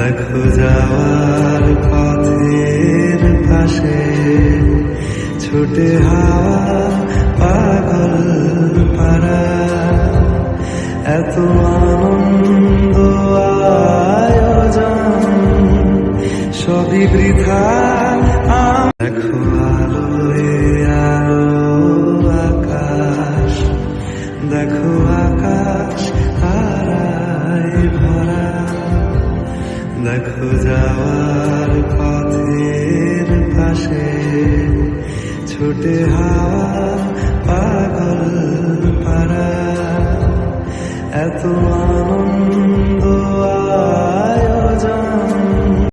দেখো যাওয়ার পথের পাশে ছুটে হাওয়া পাগল পারা এত আনন্দ আয়োজন, সবই বৃথা। দেখো আলোয় আলো আকাশ, দেখো আকাশ তারায় ভরা। দেখো যাওয়ার পথের পাশে। ছুটে হাওয়া পাগল পারা এত আনন্দ